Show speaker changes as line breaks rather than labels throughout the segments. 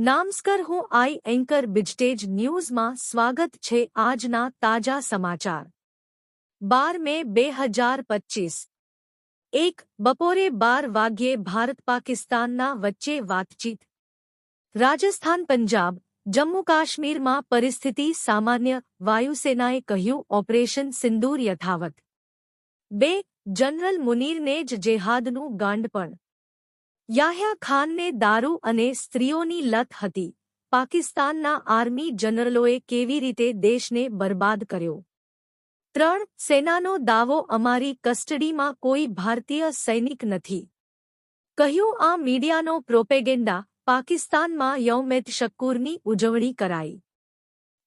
નામસ્કર હું આઈ એન્કર બિજટેજ ન્યૂઝમાં સ્વાગત છે આજના તાજા સમાચાર. બાર મે બે હજાર પચ્ચીસ એક બપોરે બાર વાગ્યે ભારત પાકિસ્તાનના વચ્ચે વાતચીત. રાજસ્થાન પંજાબ, જમ્મુ કાશ્મીરમાં પરિસ્થિતિ સામાન્ય, વાયુસેનાએ કહ્યું ઓપરેશન સિંદૂર યથાવત. બે, જનરલ મુનીરને જ જેહાદનું ગાંડપણ. યાહ્યા ખાનને દારૂ અને સ્ત્રીઓની લત હતી. પાકિસ્તાનના આર્મી જનરલોએ કેવી રીતે દેશને બરબાદ કર્યો? ત્રણ સેનાનો દાવો અમારી કસ્ટડીમાં કોઈ ભારતીય સૈનિક નથી. કહ્યું, આ મીડિયાનો પ્રોપેગેન્ડા પાકિસ્તાનમાં યૌમેત શક્કુરની ઉજવણી કરાઈ.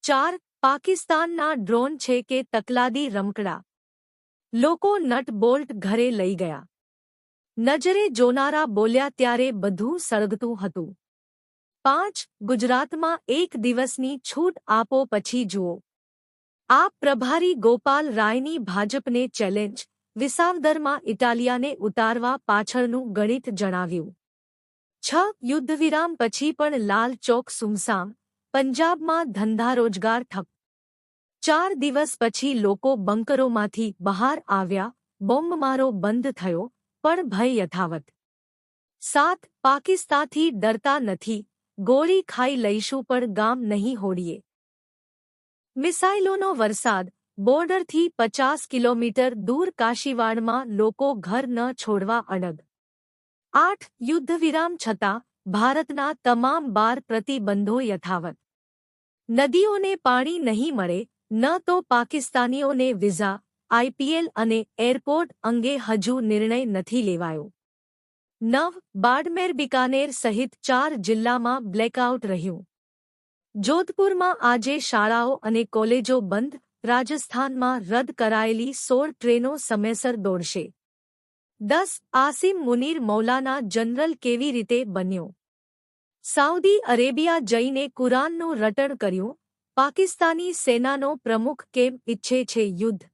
ચાર, પાકિસ્તાનના ડ્રોન છે કે તકલાદી રમકડા? લોકો નટ બોલ્ટ ઘરે લઈ ગયા. નજરે જોનારા બોલ્યા ત્યારે બધું સળગતું હતું. પાંચ, ગુજરાતમાં એક દિવસની છૂટ આપો પછી જુઓ. આ પ્રભારી ગોપાલ રાયની ભાજપને ચેલેન્જ, વિસાવદરમાં ઇટાલિયાને ઉતારવા પાછળનું ગણિત જણાવ્યું. છ, યુદ્ધવિરામ પછી પણ લાલ ચોક સુમસામ, પંજાબમાં ધંધા રોજગાર ઠપ. ચાર દિવસ પછી લોકો બંકરોમાંથી બહાર આવ્યા બોમ્બમારો બંધ થયો પણ ભય યથાવત સાત પાકિસ્તાનથી ડરતા નથી ગોળી ખાઈ લઈશું પણ ગામ નહીં હોડીએ મિસાઇલોનો વરસાદ બોર્ડરથી પચાસ કિલોમીટર દૂર કાશીવાડમાં લોકો ઘર ન છોડવા અડગ આઠ યુદ્ધવિરામ છતાં ભારતના તમામ બાર પ્રતિબંધો યથાવત નદીઓને પાણી નહીં મળે ન તો પાકિસ્તાનીઓને વિઝા આઈપીએલ અને એરપોર્ટ અંગે હજુ નિર્ણય નથી લેવાયો. નવ બાડમેર બિકાનેર સહિત ચાર જિલ્લામાં બ્લેકઆઉટ રહ્યું. જોધપુરમાં આજે શાળાઓ અને કોલેજો બંધ, રાજસ્થાનમાં રદ કરાયેલી સોળ ટ્રેનો સમયસર દોડશે. દસ આસિમ મુનીર મૌલાના જનરલ કેવી રીતે બન્યો? સાઉદી અરેબિયા જઈને કુરાનનું રટણ કર્યું, પાકિસ્તાની સેનાનો પ્રમુખ કેમ ઇચ્છે છે યુદ્ધ?